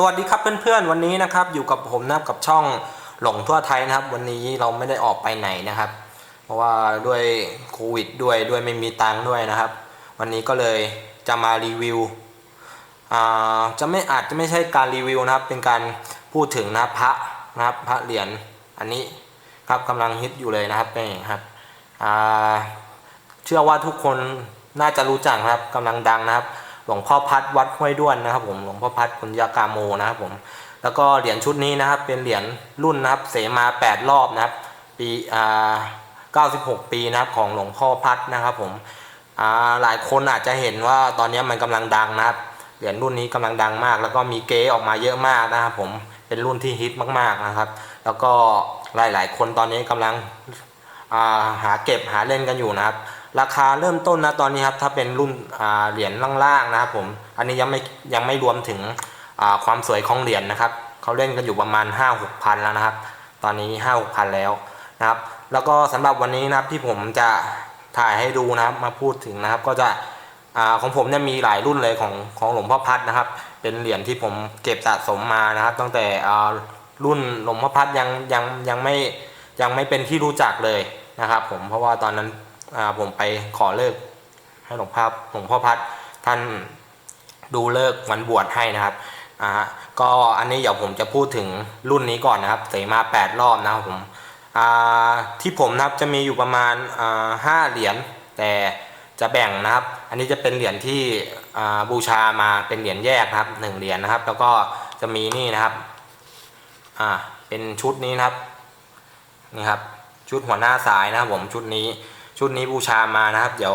สวัสดีครับเพื่อนๆวันนี้นะครับอยู่กับผมนะครับกับช่องหลงทั่วไทยนะครับ วันนี้เราไม่ได้ออกไปไหนนะครับ เพราะว่าด้วยโควิดด้วยด้วยไม่มีตังค์ด้วยนะครับ วันนี้ก็เลยจะมารีวิวอ่าจะไม่อาจจะไม่ใช่การรีวิวนะครับ เป็นการพูดถึงนะพระนะครับพระเหรียญอันนี้ครับกำลังฮิตอยู่เลยนะครับนี่ครับเชื่อว่าทุกคนน่าจะรู้จักครับกำลังดังนะครับ หลวงพ่อพัดวัดห้วยด้วนนะครับผมหลวงพ่อพัดปุญญากาโมนะครับผมแล้วก็เหรียญชุดนี้นะครับเป็นเหรียญรุ่นนะครับเสมา 8 รอบนะครับปีอ่า96 ปีนะครับของหลวงพ่อพัดนะครับผมอ่าหลายคนอาจจะเห็นว่าตอนนี้มันกำลังดังนะครับเหรียญรุ่นนี้กำลังดังมาก แล้วก็มีเก๊ออกมาเยอะมากนะครับผมเป็นรุ่นที่ฮิตมากๆนะครับ แล้วก็หลายๆ คนตอนนี้กำลังอ่าหาเก็บหาเล่นกันอยู่นะครับ ราคาเริ่มต้นนะตอนนี้ครับถ้าเป็นรุ่นเหรียญล่างๆนะครับผมอันนี้ยังไม่ยังไม่รวมถึงความสวยของเหรียญนะครับเขาเล่นกันอยู่ประมาณ 5 6พันแล้วนะครับ ตอนนี้5 6พันแล้วนะครับแล้วก็สำหรับวันนี้นะครับที่ผมจะถ่ายให้ดูนะครับมาพูดถึงนะครับ ก็จะอของผมเนี่ยมีหลายรุ่นเลยของของหลวงพ่อพัดนะครับ เป็นเหรียญที่ผมเก็บสะสมมานะครับ ตั้งแต่รุ่นหลวงพ่อพัดยังยังยังไม่ยังไม่เป็นที่รู้จักเลยนะครับ ผมเพราะว่าตอนนั้น ผมไปขอเลิกให้หลวงพ่อหลวงพ่อพัดท่านดูเลิกวันบวชให้นะครับอ่าก็อันนี้เดี๋ยวผมจะพูดถึงรุ่นนี้ก่อนนะครับเสมา 8 รอบนะครับผมอ่าที่ผมนะครับจะมีอยู่ประมาณอ่าห้าเหรียญแต่จะแบ่งนะครับ อันนี้จะเป็นเหรียญที่อ่าบูชามาเป็นเหรียญแยกนะครับหนึ่งเหรียญนะครับ แล้วก็จะมีนี่นะครับอ่าเป็นชุดนี้นะครับนี่ครับชุดหัวหน้าสายนะครับผมชุดนี้ ชุดนี้บูชามานะครับ เดี๋ยว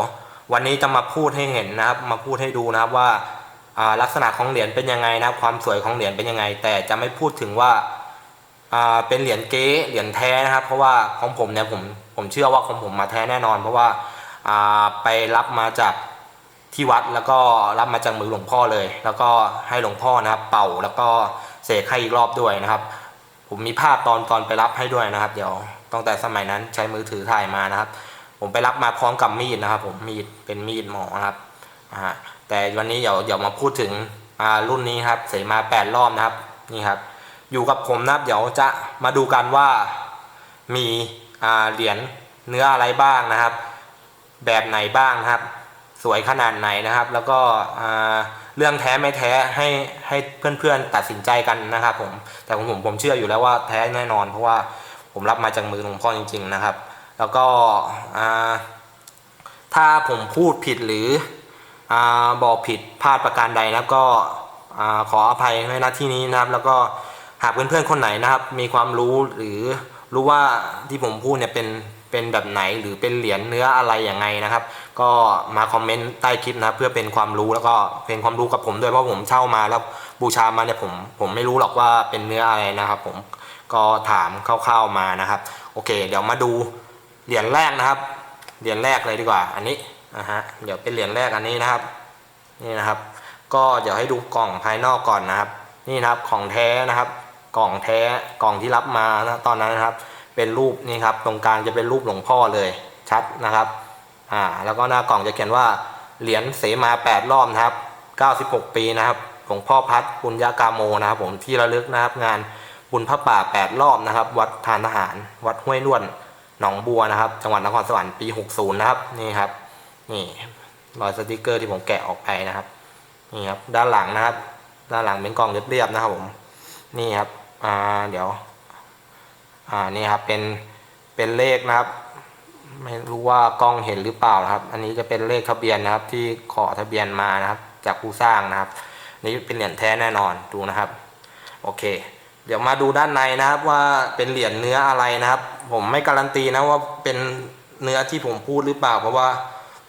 วันนี้จะมาพูดให้เห็นนะครับ มาพูดให้ดูนะครับว่าลักษณะของเหรียญเป็นยังไงนะครับ ความสวยของเหรียญเป็นยังไง แต่จะไม่พูดถึงว่าเป็นเหรียญเก๊เหรียญแท้นะครับ เพราะว่าของผมเนี่ยผมผมเชื่อว่าของผมมาแท้แน่นอน เพราะว่าอ่าไปรับมาจากที่วัดแล้วก็รับมาจากมือหลวงพ่อเลย แล้วก็ให้หลวงพ่อนะครับ เป่าแล้วก็เสกให้อีกรอบด้วยนะครับ ผมมีภาพตอนตอนไปรับให้ด้วยนะครับ เดี๋ยวตั้งแต่สมัยนั้นใช้มือถือถ่ายมานะครับ ผมไปรับมาพร้อมกับมีดนะครับ ผมมีดเป็นมีดหมอนะครับอ่าแต่วันนี้เดี๋ยวเดี๋ยวมาพูดถึงอ่ารุ่นนี้ครับเสมาแปดรอบนะครับนี่ครับ อยู่กับผมนะครับเดี๋ยวจะมาดูกันว่ามีอ่าเหรียญเนื้ออะไรบ้างนะครับ แบบไหนบ้างนะครับ สวยขนาดไหนนะครับ แล้วก็อ่าเรื่องแท้ไม่แท้ให้ให้เพื่อนๆตัดสินใจกันนะครับผมแต่ของผมผมเชื่ออยู่แล้วว่าแท้แน่นอน เพราะว่าผมรับมาจากมือหลวงพ่อจริง ๆ นะครับ แล้วก็ถ้าผมพูดผิดหรืออบอกผิดพลาดประการใดนะครับก็อขออภัยในหน้าที่นี้นะครับ แล้วก็หากเพื่อนๆคนไหนนะครับ มีความรู้หรือรู้ว่าที่ผมพูดเนี่ยเป็นเป็นแบบไหนหรือเป็นเหรียญเนื้ออะไรอย่างไงนะครับ ก็มาคอมเมนต์ใต้คลิปนะเพื่อเป็นความรู้แล้วก็เป็นความรู้กับผมด้วยเพราะผมเช่ามาแล้วบูชามาเนี่ยผมผมไม่รู้หรอกว่าเป็นเนื้ออะไรนะครับ ผมก็ถามคร่าวๆมานะครับ โอเค เดี๋ยวมาดู เหรียญแรกนะครับ เหรียญแรกเลยดีกว่า อันนี้นะฮะ เดี๋ยวเป็นเหรียญแรกอันนี้นะครับ นี่นะครับ ก็เดี๋ยวให้ดูกล่องภายนอกก่อนนะครับ นี่นะครับของแท้นะครับ กล่องแท้ กล่องที่รับมานะตอนนั้นนะครับ เป็นรูปนี่ครับ ตรงกลางจะเป็นรูปหลวงพ่อเลย ชัดนะครับ อ่า แล้วก็หน้ากล่องจะเขียนว่าเหรียญเสมา 8 รอบนะครับ 96 ปีนะครับหลวงพ่อพัดปุญญากาโมนะครับ ผมที่ระลึกนะครับ งานบุญพระป่า 8 รอบนะครับ วัดทานทหาร วัดห้วยล้วน หนองบัวนะครับ จังหวัดนครสวรรค์ปี 60 นะครับ นี่ครับ นี่รอยสติกเกอร์ที่ผมแกะออกไปนะครับ นี่ครับ ด้านหลังนะครับ ด้านหลังเป็นกล่องเรียบๆนะครับผม นี่ครับ อ่า เดี๋ยว อ่า นี่ครับ เป็น เป็นเลขนะครับ ไม่รู้ว่ากล้องเห็นหรือเปล่านะครับ อันนี้จะเป็นเลขทะเบียนนะครับ ที่ขอทะเบียนมานะครับ จากผู้สร้างนะครับ นี่เป็นเหรียญแท้แน่นอน ดูนะครับ โอเค เดี๋ยวมาดูด้านในนะครับว่าเป็นเหรียญเนื้ออะไรนะครับ ผมไม่การันตีนะว่าเป็นเนื้อที่ผมพูดหรือเปล่า เพราะว่า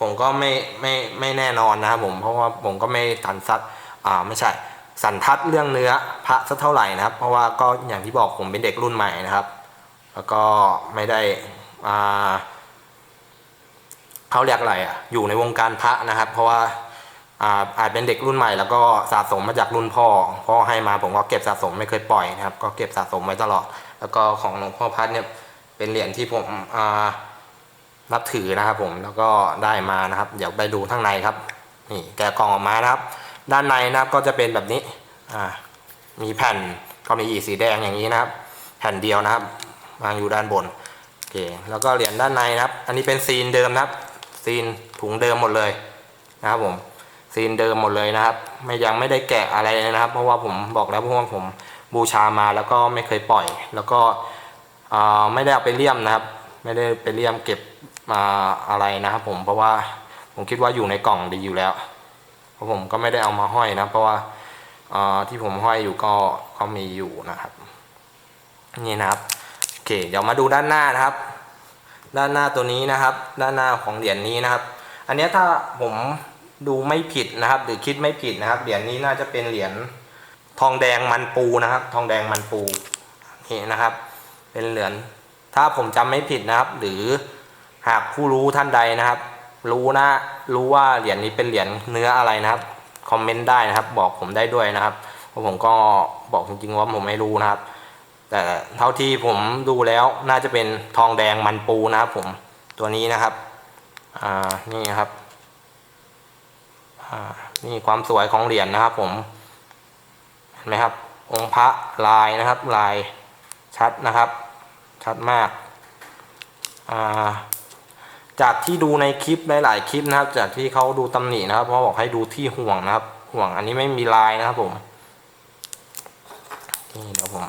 ผมก็ไม่ไม่ไม่แน่นอนนะครับผมเพราะว่าผมก็ไม่สันซัดอ่าไม่ใช่สันทัดเรื่องเนื้อพระสักเท่าไหร่นะครับ เพราะว่าก็อย่างที่บอกผมเป็นเด็กรุ่นใหม่นะครับ แล้วก็ไม่ได้อ่าเขาเรียกอะไรอะอยู่ในวงการพระนะครับ เพราะว่า อาอาจเป็นเด็กรุ่นใหม่แล้วก็สะสมมาจากรุ่นพ่อพ่อให้มาผมก็เก็บสะสมไม่เคยปล่อยนะครับ ก็เก็บสะสมไว้ตลอด แล้วก็ของหลวงพ่อพัดเนี่ยเป็นเหรียญที่ผมอ่านับถือนะครับผมแล้วก็ได้มานะครับ เดี๋ยวไปดูข้างในครับ นี่แกะกล่องออกมานะครับ ด้านในนะครับก็จะเป็นแบบนี้อ่ามีแผ่นก็มีอีสีแดงอย่างนี้นะครับ แผ่นเดียวนะครับวางอยู่ด้านบนโอเคแล้วก็เหรียญด้านในนะครับ อันนี้เป็นซีนเดิมนะครับ ซีนถุงเดิมหมดเลยนะครับผม ซีนเดิมหมดเลยนะครับ ไม่ยังไม่ได้แกะอะไรเลยนะครับ เพราะว่าผมบอกแล้วเพราะว่าผมบูชามาแล้วก็ไม่เคยปล่อย แล้วก็ไม่ได้เอาไปเลี่ยมนะครับ ไม่ได้ไปเลี่ยมเก็บมาอะไรนะครับ ผมเพราะว่าผมคิดว่าอยู่ในกล่องดีอยู่แล้วเพราะผมก็ไม่ได้เอามาห้อยนะ เพราะว่าที่ผมห้อยอยู่ก็ก็มีอยู่นะครับ นี่นะครับโอเคเดี๋ยวมาดูด้านหน้านะครับ ด้านหน้าตัวนี้นะครับ ด้านหน้าของเหรียญนี้นะครับ อันนี้ถ้าผม ดูไม่ผิดนะครับ หรือคิดไม่ผิดนะครับ เหรียญนี้น่าจะเป็นเหรียญทองแดงมันปูนะครับ ทองแดงมันปูนี่นะครับ เป็นเหรียญถ้าผมจำไม่ผิดนะครับ หรือหากผู้รู้ท่านใดนะครับ รู้นะรู้ว่าเหรียญนี้เป็นเหรียญเนื้ออะไรนะครับคอมเมนต์ได้นะครับ บอกผมได้ด้วยนะครับเพราะผมก็บอกจริงๆว่าผมไม่รู้นะครับ แต่เท่าที่ผมดูแล้วน่าจะเป็นทองแดงมันปูนะครับ ผมตัวนี้นะครับอ่านี่นะครับ นี่ความสวยของเหรียญนะครับ ผมเห็นไหมครับ องค์พระลายนะครับ ลายชัดนะครับ ชัดมากาจากที่ดูในคลิปหลายๆคลิปนะครับ จากที่เขาดูตำหนินะครับเพราบอกให้ดูที่ห่วงนะครับ ห่วงอันนี้ไม่มีลายนะครับผมนี่เดี๋ยวผม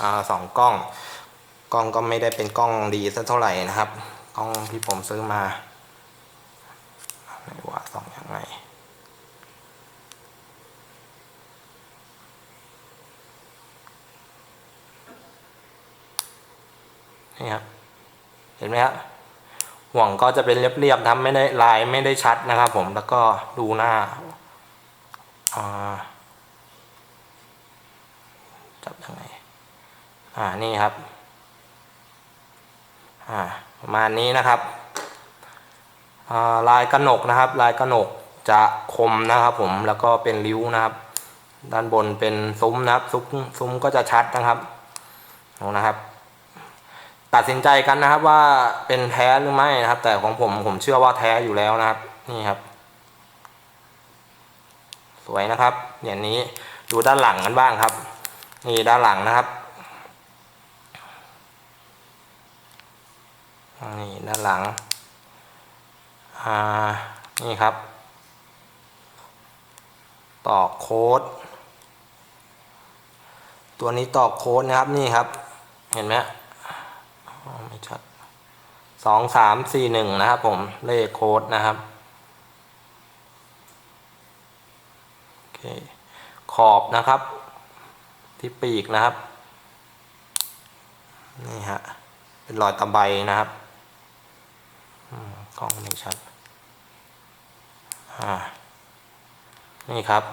อสองกล้อง กล้องก็ไม่ได้เป็นกล้องดีสักเท่าไหร่นะครับ กล้องที่ผมซื้อมา ไม่ว่าสองยังไง นี่ครับ เห็นไหมครับห่วงก็จะเป็นเรียบๆทำไม่ได้ลายไม่ได้ชัดนะครับ ผมแล้วก็ดูหน้าจับยังไงอ่านี่ครับ อ่าประมาณนี้นะครับลายกระหนกนะครับ ลายกระหนกจะคมนะครับผมแล้วก็เป็นริ้วนะครับ ด้านบนเป็นซุ้มนะครับซุ้มซุ้มก็จะชัดนะครับนะครับ ตัดสินใจกันนะครับว่าเป็นแท้หรือไม่นะครับ แต่ของผมผมเชื่อว่าแท้อยู่แล้วนะครับ นี่ครับ สวยนะครับอย่างนี้ดูด้านหลังกันบ้างครับ นี่ด้านหลังนะครับนี่ด้านหลังอ่านี่ครับ ต่อโค้ด ตัวนี้ต่อโค้ดนะครับนี่ครับ เห็นไหม ไม่ชัดสองสามสี่หนึ่งนะครับผม เลขโค้ดนะครับ โอเค ขอบนะครับ ที่ปีกนะครับ นี่ฮะ เป็นรอยตะไบนะครับกล้องไม่ชัด อ่า นี่ครับ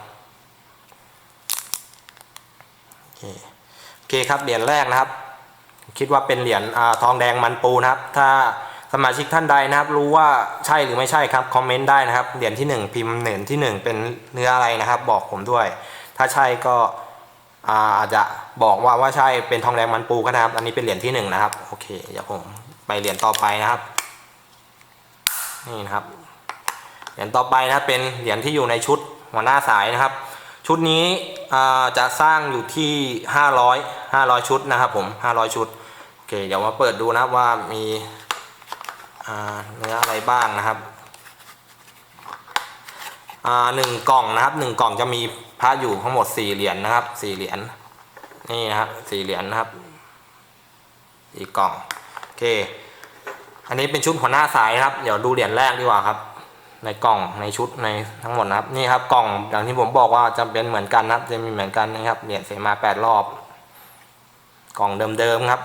โอเคโอเคครับเหรียญแรกนะครับ คิดว่าเป็นเหรียญอทองแดงมันปูนะครับ ถ้าสมาชิกท่านใดนะครับ รู้ว่าใช่หรือไม่ใช่ครับคอมเมนต์ได้นะครับเหรียญที่หนึ่งพิมพ์เหรียญที่หนึ่งเป็นเนื้ออะไรนะครับ บอกผมด้วย ถ้าใช่ก็อาจจะบอกว่าว่าใช่เป็นทองแดงมันปูก็นะครับ อันนี้เป็นเหรียญที่หนึ่งนะครับโอเคเดี๋ยวผมไปเหรียญต่อไปนะครับนี่นะครับเหรียญต่อไปนะครับเป็นเหรียญที่อยู่ในชุดหัวหน้าสายนะครับ ชุดนี้จะสร้างอยู่ที่ 500 500 ชุดนะครับผม 500 ชุด เคเดี๋ยวมาเปิดดูนะว่ามีเนื้ออะไรบ้างนะครับหนึ่งกล่องนะครับหนึ่งกล่องจะมีพระอยู่ทั้งหมดสี่เหรียญนะครับสี่เหรียญนี่นะครับสี่เหรียญนะครับอีกกล่องโอเค อันนี้เป็นชุดหัวหน้าสายนะครับ เดี๋ยวดูเหรียญแรกดีกว่าครับ ในกล่องในชุดในทั้งหมดนะครับนี่ครับกล่องอย่างที่ผมบอกว่าจะเป็นเหมือนกันนะครับ จะมีเหมือนกันนะครับเหรียญเสมาแปดรอบ กล่องเดิมๆครับ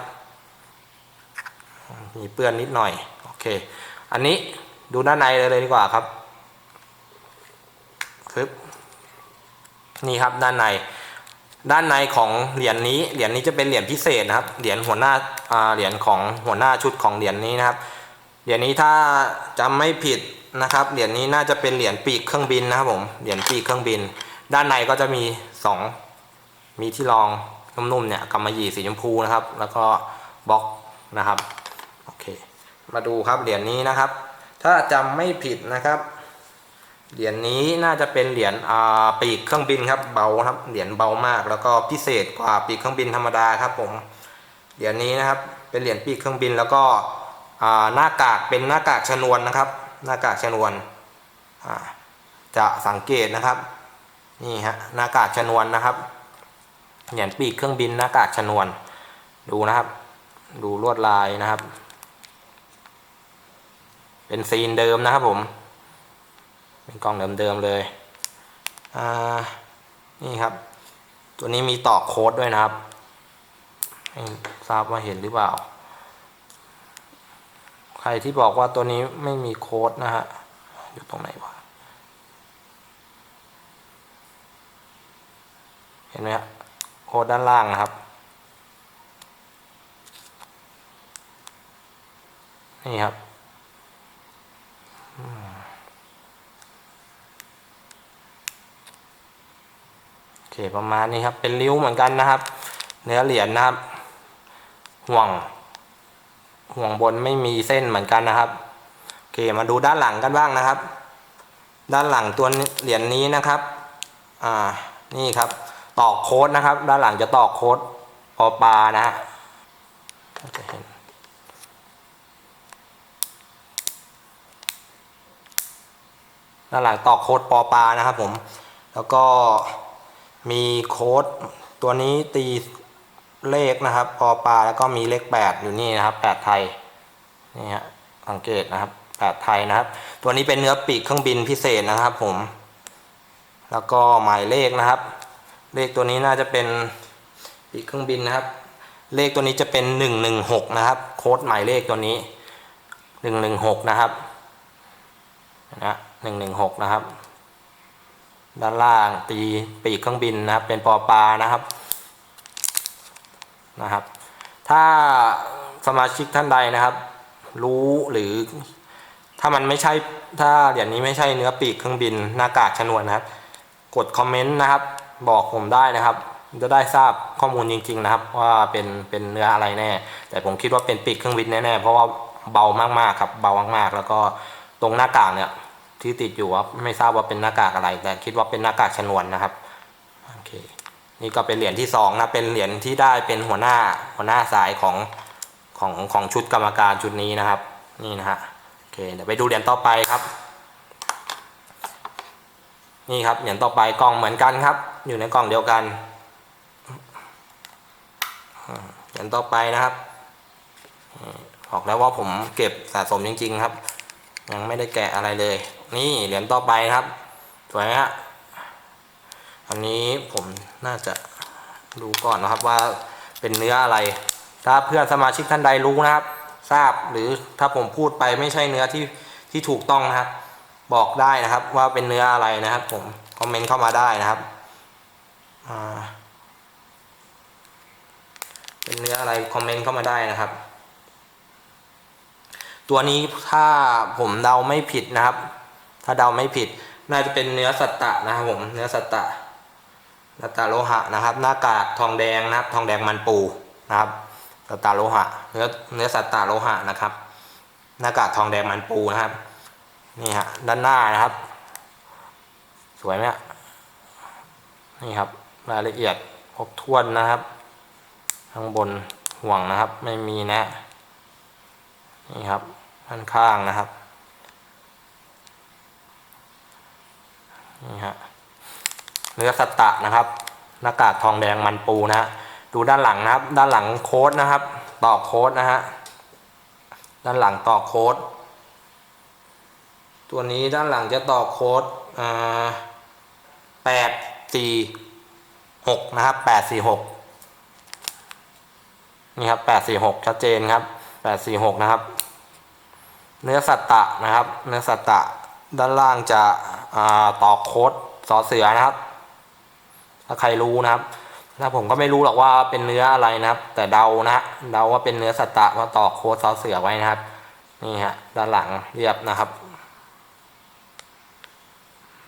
มีเปื้อนนิดหน่อยโอเค อันนี้ดูด้านในเลยดีกว่าครับปึ๊บนี่ครับด้านในด้านในของเหรียญนี้เหรียญนี้จะเป็นเหรียญพิเศษนะครับเหรียญหัวหน้าเหรียญของหัวหน้าชุดของเหรียญนี้นะครับเหรียญนี้ถ้าจำไม่ผิดนะครับเหรียญนี้น่าจะเป็นเหรียญปีกเครื่องบินนะครับผมเหรียญปีกเครื่องบิน ด้านในก็จะมีสองมีที่รองนุ่มๆเนี่ยกำมะหยี่สีชมพูนะครับ แล้วก็บล็อกนะครับ มาดูครับเหรียญนี้นะครับ ถ้าจำไม่ผิดนะครับ เหรียญนี้น่าจะเป็นเหรียญอ่าปีกเครื่องบินครับเบาครับเหรียญเบามาก แล้วก็พิเศษกว่าปีกเครื่องบินธรรมดาครับผมเหรียญนี้นะครับ เป็นเหรียญปีกเครื่องบินแล้วก็อ่าหน้ากากเป็นหน้ากากชนวนนะครับ หน้ากากชนวนอ่าจะสังเกตนะครับนี่ฮะหน้ากากชนวนนะครับเหรียญปีกเครื่องบินหน้ากากชนวน ดูนะครับ ดูลวดลายนะครับ เป็นซีนเดิมนะครับผม เป็นกล้องเดิมๆเลย อ่า นี่ครับ ตัวนี้มีต่อโค้ดด้วยนะครับทราบว่าเห็นหรือเปล่า ใครที่บอกว่าตัวนี้ไม่มีโค้ดนะฮะ อยู่ตรงไหนวะ เห็นไหมครับโค้ดด้านล่างนะครับ นี่ครับ โอเคประมาณนี้ครับเป็นริ้วเหมือนกันนะครับ เนื้อเหรียญนะครับ ห่วง ห่วงบนไม่มีเส้นเหมือนกันนะครับโอเคมาดูด้านหลังกันบ้างนะครับ ด้านหลังตัวเหรียญนี้นะครับอ่านี่ครับตอกโค้ดนะครับ ด้านหลังจะตอกโค้ดปอปานะฮะจะเห็น ด้านหลังตอกโค้ดปอปลานะครับผม แล้วก็มีโค้ดตัวนี้ตีเลขนะครับปอปลาแล้วก็มีเลขแปดอยู่นี่นะครับแปดไทยนี่ฮะสังเกตนะครับแปดไทยนะครับ ตัวนี้เป็นเนื้อปีกเครื่องบินพิเศษนะครับผม แล้วก็หมายเลขนะครับ เลขตัวนี้น่าจะเป็นปีกเครื่องบินนะครับ เลขตัวนี้จะเป็นหนึ่งหนึ่งหกนะครับ โค้ดหมายเลขตัวนี้หนึ่งหนึ่งหกนะครับ นะหนึ่งหนึ่งหกนะครับ ด้านล่างตีปีกเครื่องบินนะครับ เป็นปอปลานะครับนะครับ ถ้าสมาชิกท่านใดนะครับ รู้หรือ ถ้ามันไม่ใช่ถ้าเหรียญนี้ไม่ใช่เนื้อปีกเครื่องบินหน้ากากชนวนนะครับ กดคอมเมนต์นะครับ บอกผมได้นะครับจะได้ทราบข้อมูลจริง ๆ นะครับ ว่าเป็นเป็นเนื้ออะไรแน่ แต่ผมคิดว่าเป็นปีกเครื่องบินแน่ๆเพราะว่าเบามากๆครับเบามากๆ แล้วก็ตรงหน้ากากเนี่ย ที่ติดอยู่ว่าไม่ทราบว่าเป็นหน้ากากอะไร แต่คิดว่าเป็นหน้ากากชนวนนะครับโอเคนี่ก็เป็นเหรียญที่สองนะเป็นเหรียญที่ได้เป็นหัวหน้าหัวหน้าสายของของของชุดกรรมการชุดนี้นะครับ นี่นะฮะโอเคเดี๋ยวไปดูเหรียญต่อไปครับ นี่ครับเหรียญต่อไปกล่องเหมือนกันครับ อยู่ในกล่องเดียวกันเหรียญต่อไปนะครับบอกแล้วว่าผมเก็บสะสมจริง ๆ ครับ ยังไม่ได้แกะอะไรเลย นี่เหรียญต่อไปครับสวยไหมฮะอันนี้ผมน่าจะดูก่อนนะครับว่าเป็นเนื้ออะไร ถ้าเพื่อนสมาชิกท่านใดรู้นะครับ ทราบหรือถ้าผมพูดไปไม่ใช่เนื้อที่ที่ถูกต้องนะครับ บอกได้นะครับว่าเป็นเนื้ออะไรนะครับ ผมคอมเมนต์เข้ามาได้นะครับเป็นเนื้ออะไรคอมเมนต์เข้ามาได้นะครับ ตัวนี้ถ้าผมเดาไม่ผิดนะครับ ถ้าเดาไม่ผิด น่าจะเป็นเนื้อสัตตะนะครับผมเนื้อสัตตะสัตตะโลหะนะครับ หน้ากากทองแดงนะครับ ทองแดงมันปูนะครับสัตตะโลหะ เนื้อเนื้อสัตตะโลหะนะครับ หน้ากากทองแดงมันปูนะครับนี่ฮะด้านหน้านะครับ สวยไหมนี่ครับรายละเอียดครบถ้วนนะครับ ข้างบนห่วงนะครับ ไม่มีนะนี่ครับด้านข้างนะครับ นี่ฮะเนื้อสัตะนะครับ หน้ากากทองแดงมันปูนะฮะดูด้านหลังนะครับ ด้านหลังโค้ดนะครับ ต่อโค้ดนะฮะด้านหลังต่อโค้ดตัวนี้ด้านหลังจะต่อโค้ดแปดสี่หกนะครับแปดสี่หกนี่ครับแปดสี่หกชัดเจนครับแปดสี่หกนะครับ เนื้อสัตตะนะครับ เนื้อสัตตะ ด้านล่างจะต่อโค้ดสอเสือนะครับ ถ้าใครรู้นะครับถ้าผมก็ไม่รู้หรอกว่าเป็นเนื้ออะไรนะครับ แต่เดานะเดาว่าเป็นเนื้อสัตตะเพราะต่อโค้ดสอเสือไว้นะครับ นี่ฮะด้านหลังเรียบนะครับ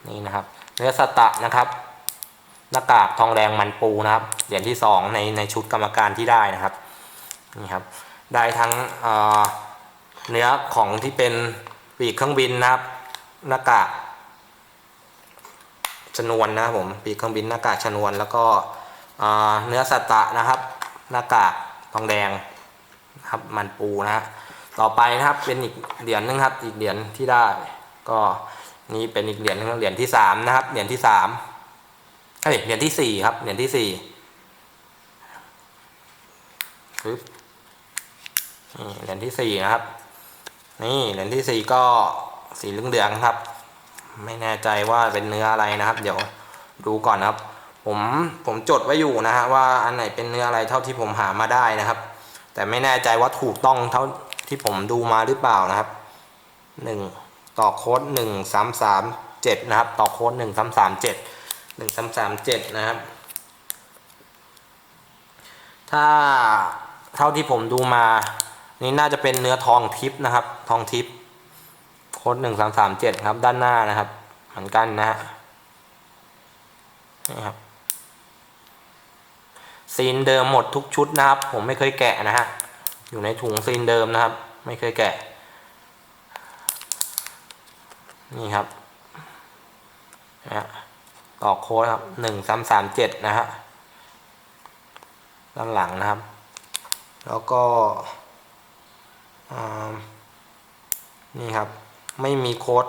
นี่นะครับ เนื้อสัตตะนะครับหน้ากากทองแดงมันปูนะครับเหรียญที่สองในในชุดกรรมการที่ได้นะครับนี่ครับได้ทั้งเนื้อของที่เป็นปีกเครื่องบินนะครับ หน้ากากชนวนนะครับผมปีกเครื่องบินหน้ากากชนวนแล้วก็เนื้อสัตะนะครับ หน้ากากทองแดงนะครับมันปูนะฮะต่อไปนะครับเป็นอีกเหรียญหนึงครับ อีกเหรียญที่ได้ ก็นี่เป็นอีกเหรียญนึงเหรียญที่สามนะครับเหรียญที่สามเฮ้ยเหรียญที่สี่ครับเหรียญที่สี่เหรียญที่สี่นะครับ นี่เหรียญที่สี่ก็ สีเหลืองๆครับ ไม่แน่ใจว่าเป็นเนื้ออะไรนะครับ เดี๋ยวดูก่อนครับ ผมผมจดไว้อยู่นะฮะว่าอันไหนเป็นเนื้ออะไรเท่าที่ผมหามาได้นะครับ แต่ไม่แน่ใจว่าถูกต้องเท่าที่ผมดูมาหรือเปล่านะครับหนึ่งต่อโค้ดหนึ่งสามสามเจ็ดนะครับ ต่อโค้ดหนึ่งสามสามเจ็ดหนึ่งสามสามเจ็ดนะครับ ถ้าเท่าที่ผมดูมา นี่น่าจะเป็นเนื้อทองทิพย์นะครับ ทองทิพย์ ค้ดหนึ่งสามสามเจ็ดครับด้านหน้านะครับเหมือนกันนะฮะนี่ครับซีนเดิมหมดทุกชุดนะครับ ผมไม่เคยแกะนะฮะอยู่ในถุงซีนเดิมนะครับ ไม่เคยแกะ นี่ครับนะฮะต่อโค้ดครับหนึ่งสามสามเจ็ดนะฮะด้านหลังนะครับ แล้วก็นี่ครับ ไม่มีโค้ด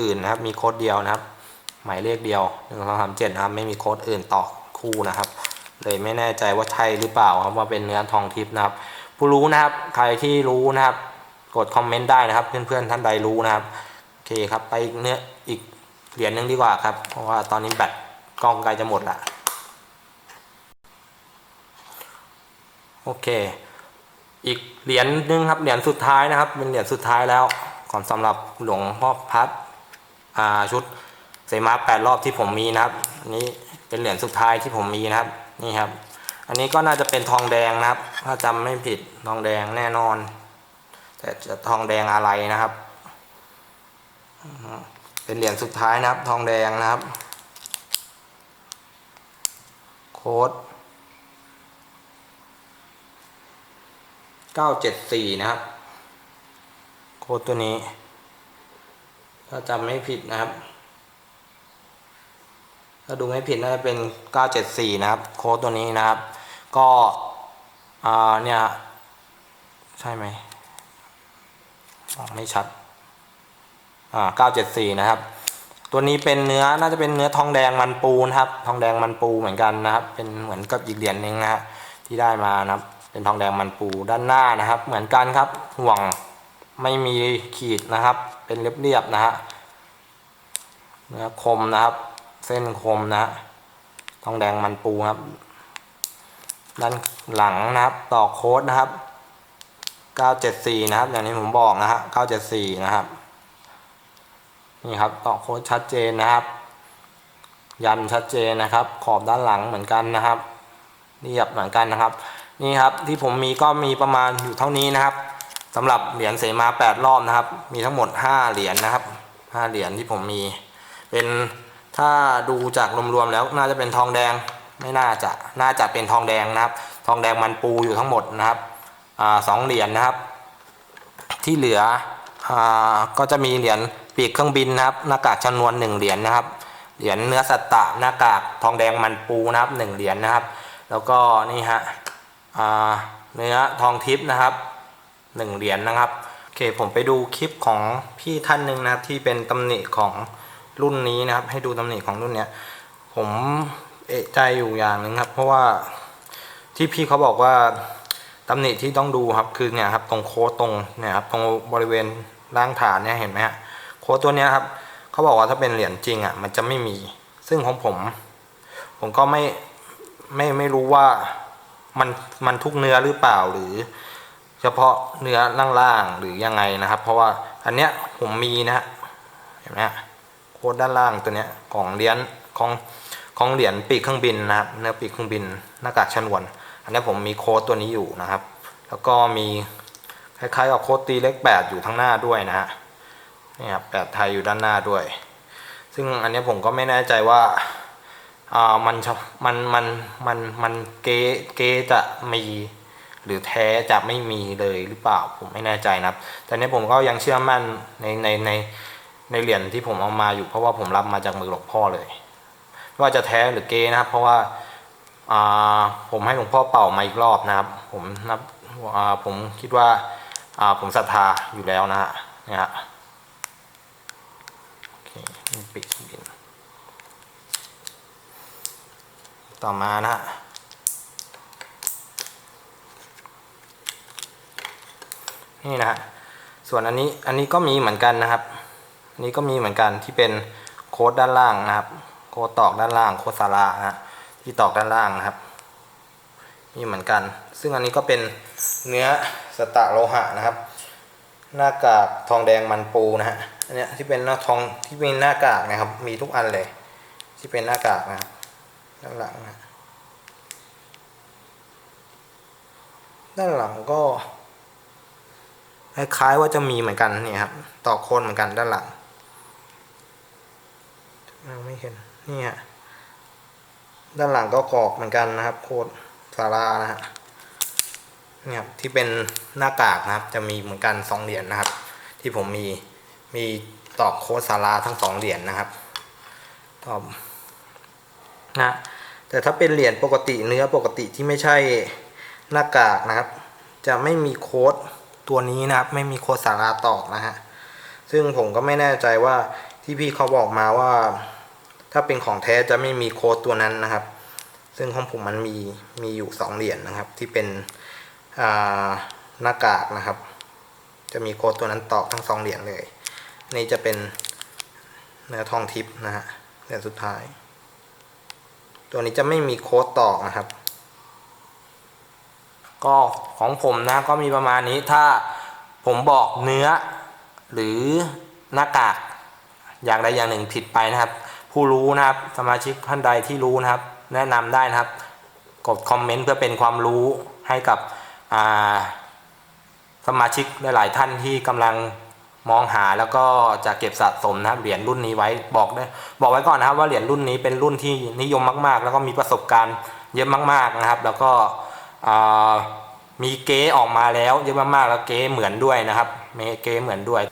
อื่นนะครับ มีโค้ดเดียวนะครับ หมายเลขเดียวหนึ่งสองสามเจ็ดนะครับ ไม่มีโค้ดอื่นต่อคู่นะครับ เลยไม่แน่ใจว่าใช่หรือเปล่าครับว่าเป็นเนื้อทองทิพย์นะครับ ผู้รู้นะครับ ใครที่รู้นะครับ กดคอมเมนต์ได้นะครับ เพื่อนๆท่านใดรู้นะครับ โอเคครับ ไปอีกเนื้ออีกเหรียญหนึงดีกว่าครับ เพราะว่าตอนนี้แบตกล้องใกล้จะหมดละโอเค อีกเหรียญหนึงครับ เหรียญสุดท้ายนะครับ เป็นเหรียญสุดท้ายแล้ว ก่อนสำหรับหลวงพ่อพัดชุดเสมาแปดรอบที่ผมมีนะครับอันนี้เป็นเหรียญสุดท้ายที่ผมมีนะครับนี่ครับ อันนี้ก็น่าจะเป็นทองแดงนะครับ ถ้าจำไม่ผิดทองแดงแน่นอน แต่จะทองแดงอะไรนะครับ เป็นเหรียญสุดท้ายนะครับ ทองแดงนะครับ โค้ด974 นะครับ ค้ดตัวนี้ ถ้าจำไม่ผิดนะครับ ถ้าดูไม่ผิดน่าจะเป็น 974 นะครับ โค้ดตัวนี้นะครับ ก็เนี่ยใช่ไหมมองไม่ชัดอ่า974 นะครับ ตัวนี้เป็นเนื้อน่าจะเป็นเนื้อทองแดงมันปูนะครับ ทองแดงมันปูเหมือนกันนะครับ เป็นเหมือนกับอีกเหรียญหนึ่งนะฮะที่ได้มานะครับ เป็นทองแดงมันปูด้านหน้านะครับ เหมือนกันครับห่วง ไม่มีขีดนะครับ เป็นเรียบๆนะฮะเนื้อคมนะครับ เส้นคมนะฮะทองแดงมันปูครับ ด้านหลังนะครับต่อโค้ดนะครับ 974 นะครับ อย่างที่ผมบอกนะฮะ974 นะครับ นี่ครับต่อโค้ดชัดเจนนะครับ ยันชัดเจนนะครับ ขอบด้านหลังเหมือนกันนะครับเรียบเหมือนกันนะครับ นี่ครับที่ผมมีก็มีประมาณอยู่เท่านี้นะครับ สำหรับเหรียญเสมา8รอบนะครับ มีทั้งหมด5เหรียญนะครับ5เหรียญที่ผมมี เป็นถ้าดูจากรวมๆแล้วน่าจะเป็นทองแดงไม่น่าจะน่าจะเป็นทองแดงนะครับ ทองแดงมันปูอยู่ทั้งหมดนะครับอ่าสองเหรียญนะครับ ที่เหลืออ่าก็จะมีเหรียญปีกเครื่องบินนะครับ หน้ากากชนวนหนึ่งเหรียญนะครับเหรียญเนื้อสัตตะหน้ากากทองแดงมันปูนะครับหนึ่งเหรียญนะครับ แล้วก็นี่ฮะอ่าเนื้อทองทิพย์นะครับ หนึ่งเหรียญนะครับโอเคผมไปดูคลิปของพี่ท่านหนึ่งนะครับที่เป็นตำหนิของรุ่นนี้นะครับ ให้ดูตำหนิของรุ่นเนี้ยผมเอะใจอยู่อย่างหนึ่งครับ เพราะว่าที่พี่เขาบอกว่าตำหนิที่ต้องดูครับคือเนี่ยครับตรงโค้ดตรงเนี่ยครับตรงบริเวณล่างฐานเนี่ยเห็นไหมฮะโค้ดตัวเนี้ยครับเขาบอกว่าถ้าเป็นเหรียญจริงอะมันจะไม่มี ซึ่งของผม ผมก็ไม่ไม่ไม่รู้ว่ามันมันทุกเนื้อหรือเปล่าหรือ เฉพาะเนื้อล่างๆหรือยังไงนะครับ เพราะว่าอันเนี้ยผมมีนะฮะเห็นไหมฮะโค้ดด้านล่างตัวเนี้ยของเหรียญของของเหรียญปีกเครื่องบินนะครับเนื้อปีกเครื่องบินหน้ากากชนวน อันเนี้ยผมมีโค้ดตัวนี้อยู่นะครับ แล้วก็มีคล้ายๆกับโค้ดตีเลขแปดอยู่ข้างหน้าด้วยนะฮะนี่ครับแปดไทยอยู่ด้านหน้าด้วย ซึ่งอันเนี้ยผมก็ไม่แน่ใจว่าอ่ามันมันมันมันมันเกเกจะมี หรือแท้จะไม่มีเลยหรือเปล่าผมไม่แน่ใจนะครับ แต่เนี้ยผมก็ยังเชื่อมั่นในในในในเหรียญที่ผมเอามาอยู่เพราะว่าผมรับมาจากมือหลวงพ่อเลยไม่ว่าจะแท้หรือเกนะครับ เพราะว่าอ่าผมให้หลวงพ่อเป่ามาอีกรอบนะครับ ผมนับอ่าผมคิดว่าอ่าผมศรัทธาอยู่แล้วนะฮะเนี่ยฮะโอเคปิดบินต่อมานะฮะ นี่นะฮะส่วนอันนี้อันนี้ก็มีเหมือนกันนะครับอันนี้ก็มีเหมือนกันที่เป็นโค้ดด้านล่างนะครับ โค้ดตอกด้านล่างโค้ดสาราฮะที่ตอกด้านล่างนะครับมีเหมือนกัน ซึ่งอันนี้ก็เป็นเนื้อสตะโลหะนะครับ หน้ากากทองแดงมันปูนะฮะอันเนี้ยที่เป็นหน้าทองที่เป็นหน้ากากนะครับ มีทุกอันเลย ที่เป็นหน้ากากนะครับด้านหลังนะด้านหลังก็ คล้ายๆว่าจะมีเหมือนกันนี่ครับต่อโคนเหมือนกันด้านหลังเราไม่เห็นนี่ฮะด้านหลังก็กรอกเหมือนกันนะครับโคนสารานะฮะนี่ครับที่เป็นหน้ากากนะครับ จะมีเหมือนกันสองเหรียญนะครับ ที่ผมมีมีตอกโค้ดสาราทั้งสองเหรียญนะครับตอบนะแต่ถ้าเป็นเหรียญปกติเนื้อปกติที่ไม่ใช่หน้ากากนะครับ จะไม่มีโค้ด ตัวนี้นะครับ ไม่มีโคสาราตอกนะฮะซึ่งผมก็ไม่แน่ใจว่าที่พี่เขาบอกมาว่า ถ้าเป็นของแท้จะไม่มีโค้ดตัวนั้นนะครับ ซึ่งของผมมันมีมีอยู่สองเหรียญนะครับ ที่เป็นหน้ากากนะครับ จะมีโค้ดตัวนั้นตอกทั้งสองเหรียญเลยนี่จะเป็นเนื้อทองทิพย์นะฮะเหรียญสุดท้าย ตัวนี้จะไม่มีโค้ดตอกนะครับ ก็ของผมนะก็มีประมาณนี้ถ้าผมบอกเนื้อ หรือหน้ากากอย่างใดอย่างหนึ่งผิดไปนะครับ ผู้รู้นะครับสมาชิกท่านใดที่รู้นะครับ แนะนำได้นะครับ กดคอมเมนต์เพื่อเป็นความรู้ให้กับสมาชิกหลาย ๆ ท่านที่กำลังมองหาแล้วก็จะเก็บสะสมนะครับเหรียญรุ่นนี้ไว้บอกได้บอกไว้ก่อนนะครับว่าเหรียญรุ่นนี้เป็นรุ่นที่นิยมมาก ๆ แล้วก็มีประสบการณ์เยอะมาก ๆ นะครับ แล้วก็ มีเก๊ออกมาแล้วเยอะมากๆแล้วเก๊เหมือนด้วยนะครับเมเก๊เหมือนด้วย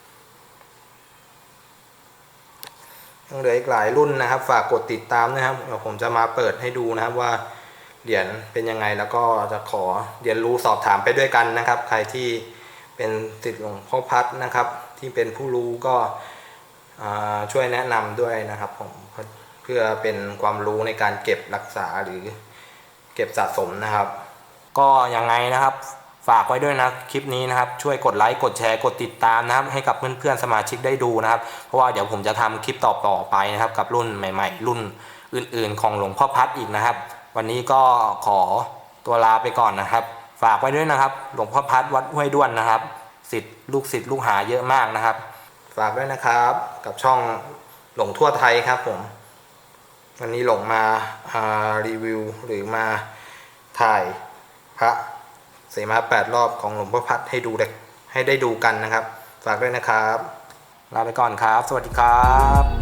ยังเหลืออีกหลายรุ่นนะครับ ฝากกดติดตามนะครับเดี๋ยวผมจะมาเปิดให้ดูนะครับว่าเหรียญเป็นยังไงแล้วก็จะขอเรียนรู้สอบถามไปด้วยกันนะครับ ใครที่เป็นติดหลวงพ่อพัดนะครับ ที่เป็นผู้รู้ก็ช่วยแนะนำด้วยนะครับผมเพื่อเป็นความรู้ในการเก็บรักษาหรือเก็บสะสมนะครับ ก็ยังไงนะครับ ฝากไว้ด้วยนะคลิปนี้นะครับ ช่วยกดไลค์กดแชร์กดติดตามนะครับ ให้กับเพื่อนๆสมาชิกได้ดูนะครับ เพราะว่าเดี๋ยวผมจะทำคลิปต่อๆไปนะครับ กับรุ่นใหม่ ๆ รุ่นอื่น ๆ ของหลวงพ่อพัดอีกนะครับ วันนี้ก็ขอตัวลาไปก่อนนะครับ ฝากไว้ด้วยนะครับ หลวงพ่อพัดวัดห้วยด้วนนะครับสิทธิ์ลูกศิษย์ลูกหาเยอะมากนะครับ ฝากด้วยนะครับ กับช่องหลงทั่วไทยครับผมวันนี้หลงมาารีวิวหรือมาถ่าย พระเสมาแปดรอบของหลวงพ่อพัดให้ดูเด็กให้ได้ดูกันนะครับ ฝากด้วยนะครับ ลาไปก่อนครับ สวัสดีครับ